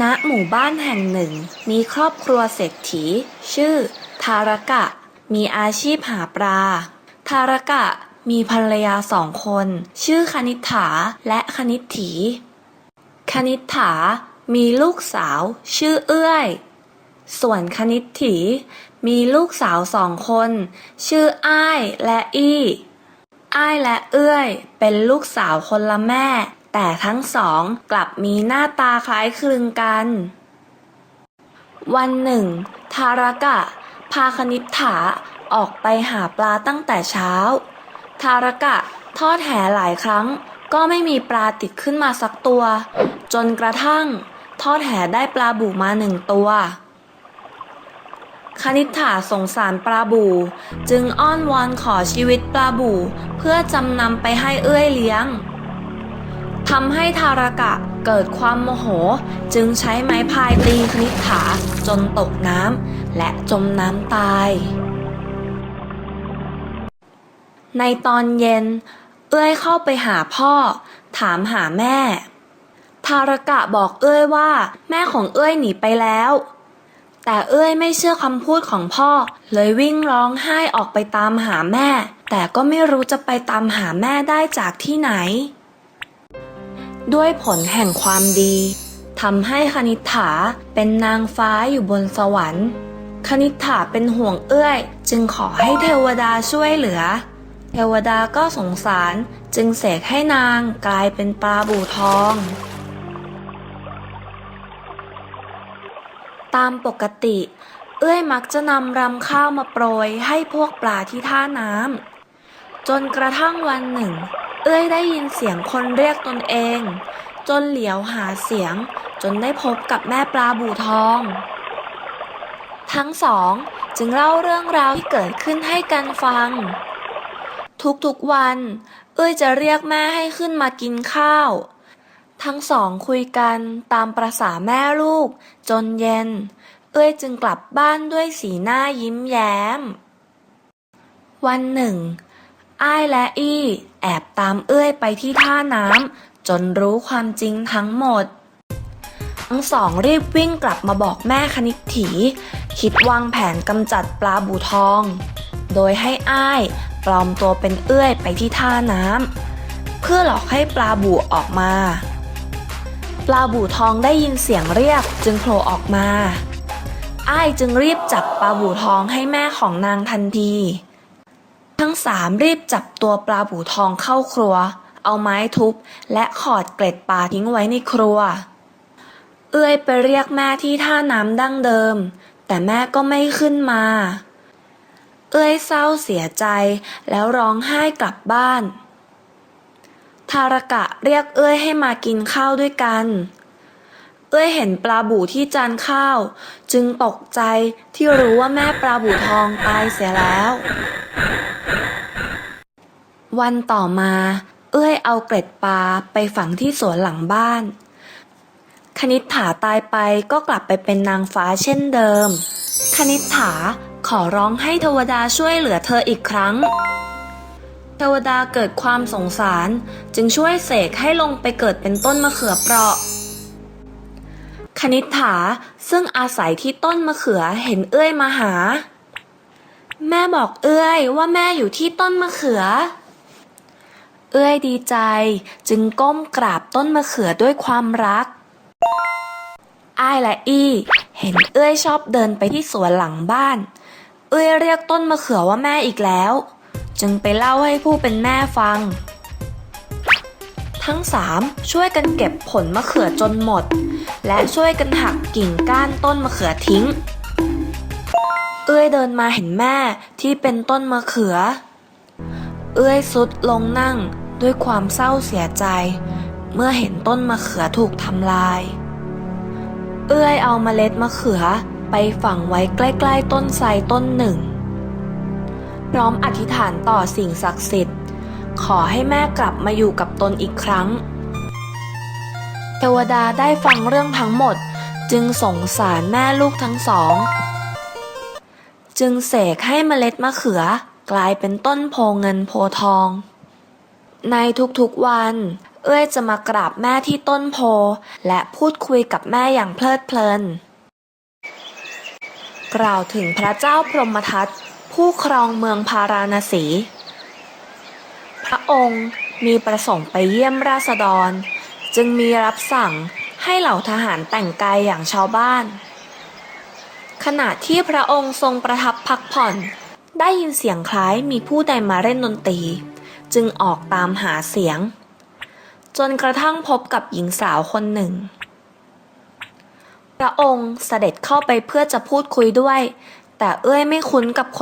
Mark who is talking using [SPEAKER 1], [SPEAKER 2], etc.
[SPEAKER 1] ณหมู่บ้านแห่งหนึ่ง มีครอบครัวเศรษฐี ชื่อ ทารกะ มีอาชีพหาปลา ทารกะมีภรรยาสองคน ชื่อคณิษฐาและคณิษฐี คณิษฐามีลูกสาว ชื่อเอื้อย ส่วนคณิษฐี มีลูกสาวสองคน ชื่ออ้ายและอี้อ้ายและเอื้อย เป็นลูกสาวคนละแม่ แต่ทั้งสองกลับมีหน้าตาคล้ายคลึงกัน วันหนึ่ง ทารกะ พาคณิษฐาออกไปหาปลาตั้งแต่เช้า ทารกะทอดแหหลายครั้ง ก็ไม่มีปลาติดขึ้นมาสักตัว จนกระทั่ง ทอดแหได้ปลาบูมาหนึ่งตัว คณิษฐาสงสารปลาบูจึงอ้อนวอนขอชีวิตปลาบูเพื่อจำนำไปให้เอื้อยเลี้ยง ทำให้ทารกะเกิดความโมโห จึงใช้ไม้พายตีคณิษฐาจนตกน้ำและจมน้ำตาย ในตอนเย็น เอื้อยเข้าไปหาพ่อ ถามหาแม่ ทารกะบอกเอื้อยว่า แม่ของเอื้อยหนีไปแล้วแต่เอื้อยไม่เชื่อคำพูดของพ่อ เลยวิ่งร้องไห้ออกไปตามหาแม่ แต่ก็ไม่รู้จะไปตามหาแม่ได้จากที่ไหน ด้วยผลแห่งความดีทำให้คณิษฐาเป็นนางฟ้าอยู่บนสวรรค์ คณิษฐาเป็นห่วงเอื้อย จึงขอให้เทวดาช่วยเหลือ เทวดาก็สงสารจึงเสกให้นางกลายเป็นปลาบู่ทอง ตามปกติ เอื้อยมักจะนำรำข้าวมาโปรยให้พวกปลาที่ท่าน้ำจนกระทั่งวันหนึ่ง เอื้อยได้ยินเสียงคนเรียกตนเอง จนเหลียวหาเสียง จนได้พบกับแม่ปลาบู่ทอง ทั้งสองจึงเล่าเรื่องราวที่เกิดขึ้นให้กันฟัง ทุกๆวัน เอื้อยจะเรียกแม่ให้ขึ้นมากินข้าว ทั้งสองคุยกันตามประษาแม่ลูก จนเย็น เอื้อยจึงกลับบ้านด้วยสีหน้ายิ้มแย้ม วันหนึ่ง อ้ายและอี้ แอบตามเอื้อยไปที่ท่าน้ำจนรู้ความจริงทั้งหมด ทั้งสองรีบวิ่งกลับมาบอกแม่คณิตถี คิดวางแผนกำจัดปลาบูทอง โดยให้อ้ายปลอมตัวเป็นเอื้อยไปที่ท่าน้ำเพื่อหลอกให้ปลาบูออกมา ปลาบูทองได้ยินเสียงเรียกจึงโผล่ออกมา อ้ายจึงรีบจับปลาบูทองให้แม่ของนางทันที ทั้งสามรีบจับตัวปลาบูทองเข้าครัว เอาไม้ทุบ และขอดเกล็ดปลาทิ้งไว้ในครัว เอื้อยไปเรียกแม่ที่ท่าน้ำดั้งเดิม แต่แม่ก็ไม่ขึ้นมา เอื้อยเศร้าเสียใจแล้วร้องไห้กลับบ้าน ทารกะเรียกเอื้อยให้มากินข้าวด้วยกัน เอื้อยเห็นปลาบู่ที่จานข้าว จึงตกใจที่รู้ว่าแม่ปลาบู่ทองตายเสียแล้ว วันต่อมา เอื้อยเอาเกล็ดปลาไปฝังที่สวนหลังบ้าน คณิษฐาตายไปก็กลับไปเป็นนางฟ้าเช่นเดิม คณิษฐาขอร้องให้เทวดาช่วยเหลือเธออีกครั้งเทวดาเกิดความสงสารจึงช่วยเสกให้ลงไปเกิดเป็นต้นมะเขือเปราะ คณิษฐาซึ่งอาศัยที่ต้นมะเขือเห็นเอื้อยมาหา แม่บอกเอื้อยว่าแม่อยู่ที่ต้นมะเขือ เอื้อยดีใจจึงก้มกราบต้นมะเขือด้วยความรักอ้ายและอี้เห็นเอื้อยชอบเดินไปที่สวนหลังบ้าน เอื้อยเรียกต้นมะเขือว่าแม่อีกแล้ว จึงไปเล่าให้ผู้เป็นแม่ฟัง ทั้งสามช่วยกันเก็บผลมะเขือจนหมด และช่วยกันหักกิ่งก้านต้นมะเขือทิ้ง เอื้อยเดินมาเห็นแม่ที่เป็นต้นมะเขือ เอื้อยสุดลงนั่งด้วยความเศร้าเสียใจ เมื่อเห็นต้นมะเขือถูกทำลาย เอื้อยเอาเมล็ดมะเขือไปฝังไว้ใกล้ ๆ ต้นไทรต้นหนึ่ง พร้อมอธิษฐานต่อสิ่งศักดิ์สิทธิ์ ขอให้แม่กลับมาอยู่กับตนอีกครั้ง เทวดาได้ฟังเรื่องทั้งหมด จึงสงสารแม่ลูกทั้งสอง จึงเสกให้เมล็ดมะเขือกลายเป็นต้นโพเงินโพทอง ในทุกๆวัน เอื้อยจะมากราบแม่ที่ต้นโพ และพูดคุยกับแม่อย่างเพลิดเพลิน กล่าวถึงพระเจ้าพรหมทัตผู้ครองเมืองพาราณสี ระองค์มีประสงค์ไปเยี่ยมราษฎร จึงมีรับสั่งให้เหล่าทหารแต่งกายอย่างชาวบ้าน ขณะที่พระองค์ทรงประทับพักผ่อน ได้ยินเสียงคล้ายมีผู้ใดมาเล่นดนตรี จึงออกตามหาเสียง จนกระทั่งพบกับหญิงสาวคนหนึ่ง พระองค์เสด็จเข้าไปเพื่อจะพูดคุยด้วย แต่เอ้ยไม่คุ้นกับคน